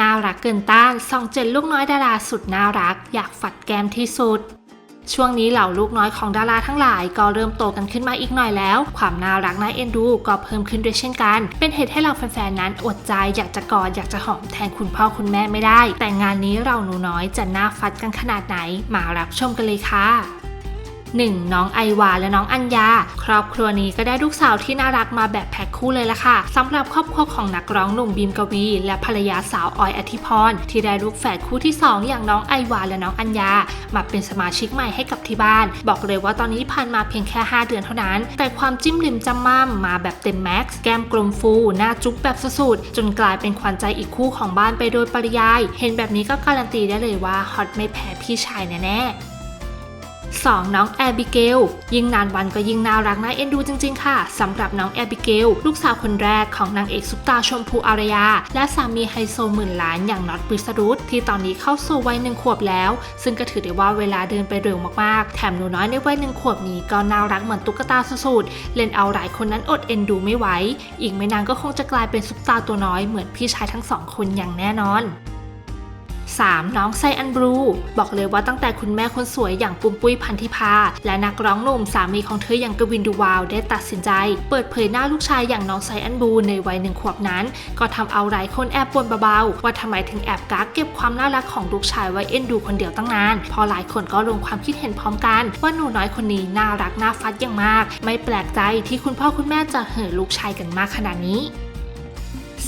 น่ารักเกินต้านส่องเจนลูกน้อยดาราสุดน่ารัก อยากฝัดแก้มที่สุด ช่วงนี้เหล่าลูกน้อยของดาราทั้งหลาย ก็เริ่มโตกันขึ้นมาอีกหน่อยแล้ว ความน่ารักน่าเอ็นดูก็เพิ่มขึ้นด้วยเช่นกัน เป็นเหตุให้เราแฟนๆนั้นอดใจอยากจะกอดอยากจะหอมแทนคุณพ่อคุณแม่ไม่ได้ แต่งานนี้เราหนูน้อยจะน่าฟัดกันขนาดไหน มารับชมกันเลยค่ะ 1. น้องไอวาและน้องอัญญา ครอบครัวนี้ก็ได้ลูกสาวที่น่ารักมาแบบแพ็คคู่เลยละค่ะสำหรับครอบครัวของนักร้องหนุ่มบีมกวี และภรรยาสาวออยอธิพร ที่ได้ลูกแฝดคู่ที่ 2 อย่างน้องไอวาและน้องอัญญา มาเป็นสมาชิกใหม่ให้กับที่บ้าน บอกเลยว่าตอนนี้ผ่านมาเพียงแค่ 5 เดือนเท่านั้น แต่ความจิ้มลิมจำม่ำมาแบบเต็มแม็กซ์แก้มกลมฟู หน้าจุ๊บแบบสุดๆจนกลายเป็นขวัญใจอีกคู่ของบ้านไปโดยปริยาย เห็นแบบนี้ก็การันตีได้เลยว่าฮอตไม่แพ้พี่ชายแน่ๆ 2. น้องแอบิเกลยิ่งนานวันก็ยิ่งน่ารักน่าเอ็นดูจริงๆค่ะสำหรับน้องแอบิเกลลูกสาวคนแรกของนางเอกซุปตาชมพูอารยา และสามีไฮโซหมื่นล้านอย่างน็อตปริสรุตที่ตอนนี้เข้าสู่วัยหนึ่งขวบแล้ว ซึ่งก็ถือได้ว่าเวลาเดินไปเร็วมากๆ แถมหนูน้อยในวัยหนึ่งขวบนี้ก็น่ารักเหมือนตุ๊กตาสุดๆเล่นเอาหลายคนนั้นอดเอ็นดูไม่ไหวอีกไม่นานก็คงจะกลายเป็นซุปตาตัวน้อยเหมือนพี่ชายทั้งสองคนอย่างแน่นอน 3. น้องไซอันบรู บอกเลยว่าตั้งแต่คุณแม่คนสวยอย่างปุ้มปุ้ยพันธิพา และนักร้องหนุ่มสามีของเธออย่างกวินดูวาวได้ตัดสินใจ เปิดเผยหน้าลูกชายอย่างน้องไซอันบรูในวัยหนึ่งขวบนั้น ก็ทำเอาหลายคนแอบปนเบาๆว่าทำไมถึงแอบกักเก็บความน่ารักของลูกชายไว้เอ็นดูคนเดียวตั้งนาน พอหลายคนก็ลงความคิดเห็นพร้อมกัน ว่าหนูน้อยคนนี้น่ารักน่าฟัดอย่างมาก ไม่แปลกใจที่คุณพ่อคุณแม่จะเห่อลูกชายกันมากขนาดนี้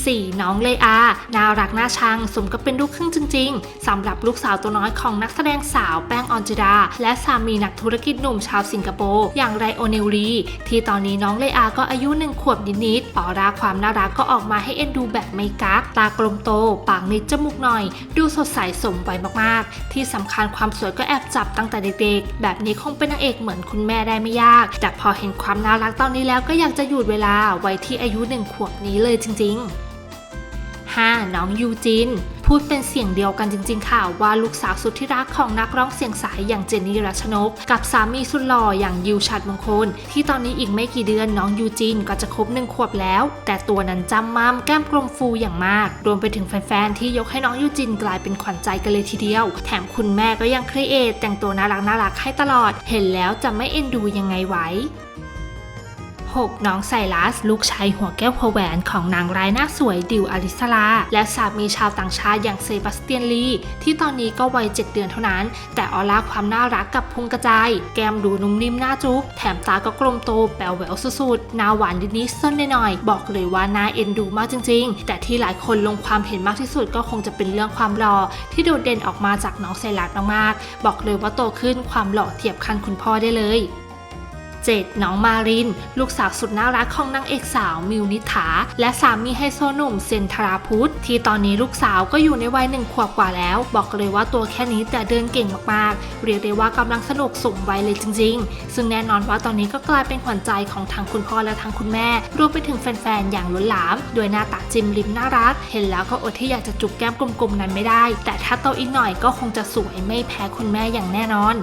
4. น้องเลอา น่ารักน่าชัง สมกับเป็นลูกครึ่งจริง ๆ สำหรับลูกสาวตัวน้อยของนักแสดงสาวแป้งออนจิดา และสามีนักธุรกิจหนุ่มชาวสิงคโปร์อย่างไรโอเนลรีที่ตอนนี้น้องเลอาก็อายุหนึ่งขวบนิดๆออร่าความน่ารักก็ออกมาให้เอ็นดูแบบไม่กัก ตากลมโต ปากนิดจมูกหน่อย ดูสดใสสมวัยมากๆ ที่สำคัญความสวยก็แอบจับตั้งแต่เด็กๆ แบบนี้คงเป็นนางเอกเหมือนคุณแม่ได้ไม่ยาก แต่พอเห็นความน่ารักตอนนี้แล้วก็อยากจะหยุดเวลาไว้ที่อายุหนึ่งขวบนี้เลยจริง ๆ 5. น้องยูจิน พูดเป็นเสียงเดียวกันจริง ๆ ค่ะ ว่าลูกสาวสุดที่รักของนักร้องเสียงสายอย่างเจนนี่รัชนก กับสามีสุดหล่ออย่างยิวชัดมงคล ที่ตอนนี้อีกไม่กี่เดือนน้องยูจินก็จะครบหนึ่งขวบแล้ว แต่ตัวนั้นจำมั่มแก้มกลมฟูอย่างมาก รวมไปถึงแฟน ๆ ที่ยกให้น้องยูจินกลายเป็นขวัญใจกันเลยทีเดียว แถมคุณแม่ก็ยังครีเอทแต่งตัวน่ารักน่ารักให้ตลอด เห็นแล้วจะไม่เอ็นดูยังไงไหว 6. น้องไซรัส ลูกชายหัวแก้วหัวแหวนของนางร้ายหน้าสวยดิวอลิสลา และสามีชาวต่างชาติอย่างเซบาสเตียนลี ที่ตอนนี้ก็วัย 7 เดือนเท่านั้น แต่ออร่าความน่ารักกับพุงกระจาย แก้มดูนุ่มนิ่มหน้าจุ๊บแถมตาก็กลมโตแป๋วแหววสุดๆหน้าหวานนิดๆส้นหน่อยๆบอกเลยว่าน่าเอ็นดูมากจริง ๆ แต่ที่หลายคนลงความเห็นมากที่สุดก็คงจะเป็นเรื่องความหล่อที่โดดเด่นออกมาจากน้องไซรัสมากๆบอกเลยว่าโตขึ้นความหล่อเทียบคันคุณพ่อได้เลย 7. น้องมาริน ลูกสาวสุดน่ารักของนางเอกสาวมิวนิษฐาและสามีไฮโซหนุ่มเซนทราพุทธที่ตอนนี้ลูกสาวก็อยู่ในวัยหนึ่งขวบกว่าแล้ว บอกเลยว่าตัวแค่นี้แต่เดินเก่งมากๆ เรียกได้ว่ากำลังสนุกสมวัยเลยจริง ๆ ซึ่งแน่นอนว่าตอนนี้ก็กลายเป็นขวัญใจของทั้งคุณพ่อและทั้งคุณแม่ รวมไปถึงแฟนๆอย่างล้นหลามด้วยหน้าตาจิมลิมน่ารัก เห็นแล้วก็อดที่อยากจะจุบแก้มกลมๆนั้นไม่ได้ แต่ถ้าโตอีกหน่อยก็คงจะสวยไม่แพ้คุณแม่อย่างแน่นอน